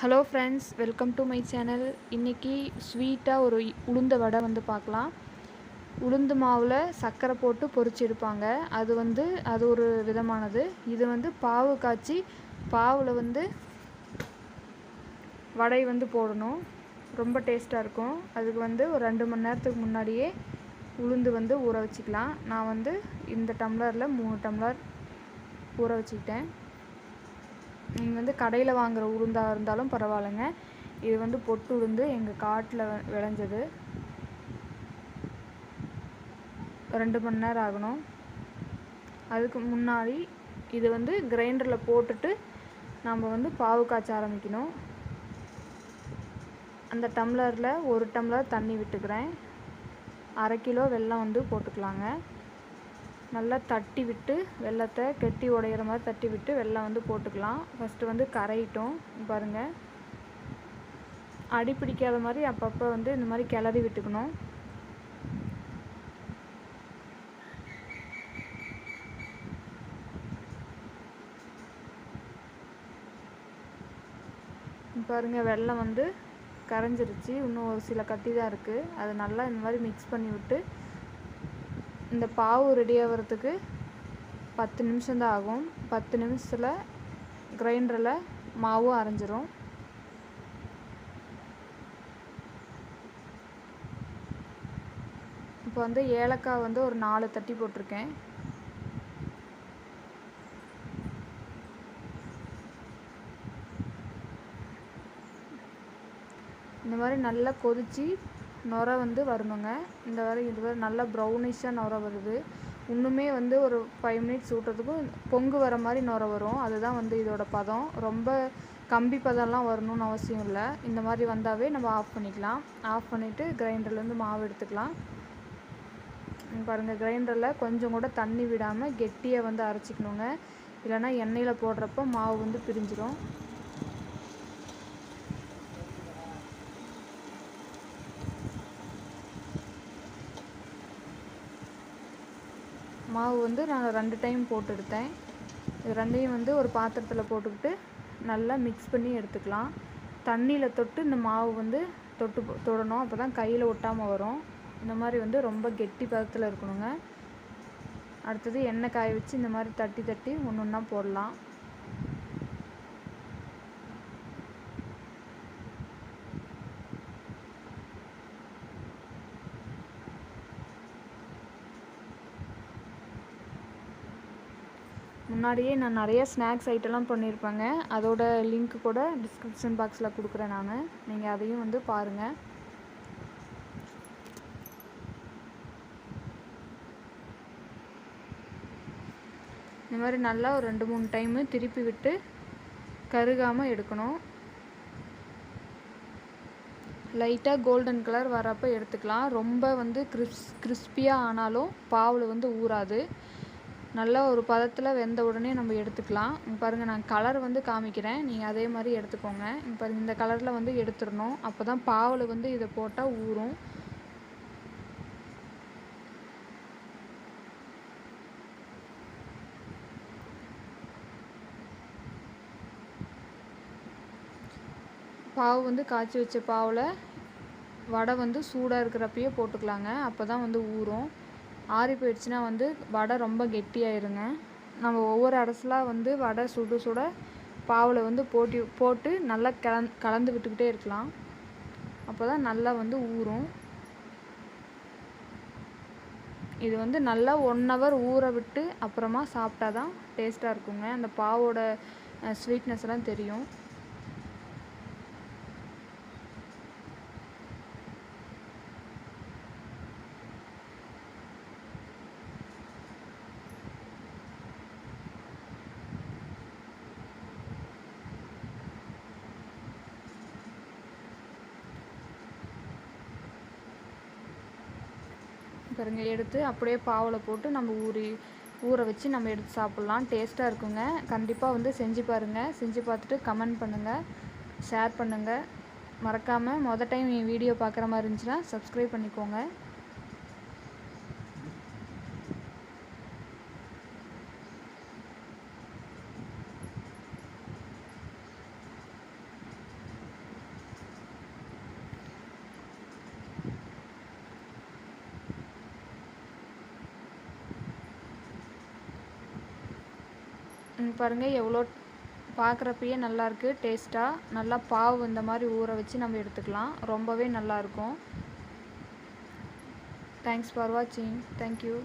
Hello friends welcome to my channel இன்றைக்கி ஸ்வீட்டாக ஒரு உளுந்த வடை வந்து பார்க்கலாம். உளுந்து மாவில் சர்க்கரை போட்டு பொரிச்சு எடுப்பாங்க. அது வந்து அது ஒரு விதமானது. இது வந்து பாவு காய்ச்சி பாவில் வந்து வடை வந்து போடணும். ரொம்ப டேஸ்ட்டாக இருக்கும். அதுக்கு வந்து ஒரு ரெண்டு மணி நேரத்துக்கு முன்னாடியே உளுந்து வந்து ஊற வச்சுக்கலாம். நான் வந்து இந்த டம்ளரில் மூணு டம்ளர் ஊற வச்சுக்கிட்டேன். நீங்கள் வந்து கடையில் வாங்குகிற உளுந்தாக இருந்தாலும் பரவாயில்லைங்க. இது வந்து பொட்டு உளுந்து எங்கள் காட்டில் விளைஞ்சது. ரெண்டு மணி நேரம் ஆகணும். அதுக்கு முன்னாடி இது வந்து கிரைண்டரில் போட்டுட்டு நம்ம வந்து பாவு காய்ச்ச ஆரம்பிக்கணும். அந்த டம்ளரில் ஒரு டம்ளர் தண்ணி விட்டுக்கிறேன். அரை கிலோ வெல்லம் வந்து போட்டுக்கலாங்க. நல்லா தட்டி விட்டு வெள்ளத்தை கெட்டி உடையிற மாதிரி தட்டி விட்டு வெள்ளம் வந்து போட்டுக்கலாம். ஃபஸ்ட்டு வந்து கரையிட்டோம். பாருங்கள் அடி பிடிக்காத மாதிரி அப்பப்போ வந்து இந்த மாதிரி கிளறி விட்டுக்கணும். பாருங்கள் வெள்ளம் வந்து கரைஞ்சிருச்சு. இன்னும் ஒரு சில கட்டி தான் இருக்குது அது நல்லா இந்த மாதிரி மிக்ஸ் பண்ணி விட்டு இந்த பாவு ரெடி ஆகிறதுக்கு பத்து நிமிஷம்தான் ஆகும் பத்து நிமிஷத்தில் கிரைண்டரில் மாவும் அரைஞ்சிரும். இப்போ வந்து ஏலக்காய் வந்து ஒரு நாலு தட்டி போட்டிருக்கேன். இந்த மாதிரி நல்லா கொதித்து நுரை வந்து வரணுங்க. இந்த வரை இது வரை நல்லா ப்ரௌனிஷாக நுரை வருது. இன்னுமே வந்து ஒரு ஃபைவ் மினிட்ஸ் ஊட்டுறதுக்கும் பொங்கு வர மாதிரி நுரை வரும். அதுதான் வந்து இதோட பதம். ரொம்ப கம்பி பதம்லாம் வரணும்னு அவசியம் இல்லை. இந்த மாதிரி வந்தாவே நம்ம ஆஃப் பண்ணிக்கலாம். ஆஃப் பண்ணிவிட்டு கிரைண்டர்லேருந்து மாவு எடுத்துக்கலாம். பாருங்கள் கிரைண்டரில் கொஞ்சம் கூட தண்ணி விடாமல் கெட்டியாக வந்து அரைச்சிக்கணுங்க. இல்லைனா எண்ணெயில் போடுறப்போ மாவு வந்து பிரிஞ்சிடும் மாவு வந்து நான் ரெண்டு டைம் போட்டு எடுத்தேன் இது ரெண்டையும் வந்து ஒரு பாத்திரத்தில் போட்டுக்கிட்டு நல்லா மிக்ஸ் பண்ணி எடுத்துக்கலாம். தண்ணியில் தொட்டு இந்த மாவு வந்து தொட்டு தொடணும். அப்போ தான் கையில் ஒட்டாமல் வரும். இந்த மாதிரி வந்து ரொம்ப கெட்டி பதத்தில் இருக்கணுங்க. அடுத்தது எண்ணெய் காய வச்சு இந்த மாதிரி தட்டி தட்டி ஒன்று ஒன்றா போடலாம். முன்னாடியே நான் நிறைய ஸ்நாக்ஸ் ஐட்டம்லாம் பண்ணியிருப்பேங்க. அதோட லிங்க் கூட டிஸ்கிரிப்ஷன் பாக்ஸில் கொடுக்குறேன் நான். நீங்கள் அதையும் வந்து பாருங்கள் இந்த மாதிரி நல்லா ஒரு ரெண்டு மூணு டைமு திருப்பி விட்டு கருகாமல் எடுக்கணும். லைட்டாக கோல்டன் கலர் வரப்போ எடுத்துக்கலாம். ரொம்ப வந்து கிறிஸ் கிறிஸ்பியாக ஆனாலும் பாவில் வந்து ஊறாது. நல்லா ஒரு பதத்தில் வெந்த உடனே நம்ம எடுத்துக்கலாம். பாருங்கள் நான் கலர் வந்து காமிக்கிறேன். நீங்கள் அதே மாதிரி எடுத்துக்கோங்க. பாருங்கள் இந்த கலரில் வந்து எடுத்துடணும். அப்போ தான் பாவில் வந்து இதை போட்டால் ஊறும். பாவு வந்து காய்ச்சி வச்ச பாவில் வடை வந்து சூடாக இருக்கிறப்பயே போட்டுக்கலாங்க. அப்போ தான் வந்து ஊறும். ஆறி போயிடுச்சுன்னா வந்து வடை ரொம்ப கெட்டியாயிருங்க. நம்ம ஒவ்வொரு அரசலாக வந்து வடை சுடு சுட பாவில் வந்து போட்டி போட்டு நல்லா கலந் கலந்து விட்டுக்கிட்டே இருக்கலாம். அப்போ தான் நல்லா வந்து ஊறும். இது வந்து நல்லா ஒன் ஹவர் ஊற விட்டு அப்புறமா சாப்பிட்டா தான் டேஸ்ட்டாக இருக்குங்க. அந்த பாவோட ஸ்வீட்னஸ் எல்லாம் தெரியும். பாருங்க எடுத்து அப்படியே பாவில் போட்டு நம்ம ஊறி ஊற வச்சு நம்ம எடுத்து சாப்பிட்லாம். டேஸ்ட்டாக இருக்குங்க. கண்டிப்பாக வந்து செஞ்சு பாருங்கள் செஞ்சு பார்த்துட்டு கமெண்ட் பண்ணுங்கள் ஷேர் பண்ணுங்கள் மறக்காமல் மொதல் டைம் என் வீடியோ பார்க்குற மாதிரி இருந்துச்சுன்னா சப்ஸ்கிரைப் பண்ணிக்கோங்க. பாருங்கள் எவ்வளோ பார்க்குறப்பயே நல்லாயிருக்கு டேஸ்ட்டாக நல்லா பாவு இந்த மாதிரி ஊற வச்சு நம்ம எடுத்துக்கலாம். ரொம்பவே நல்லாயிருக்கும் தேங்க்ஸ் ஃபார் வாட்சிங் தேங்க்யூ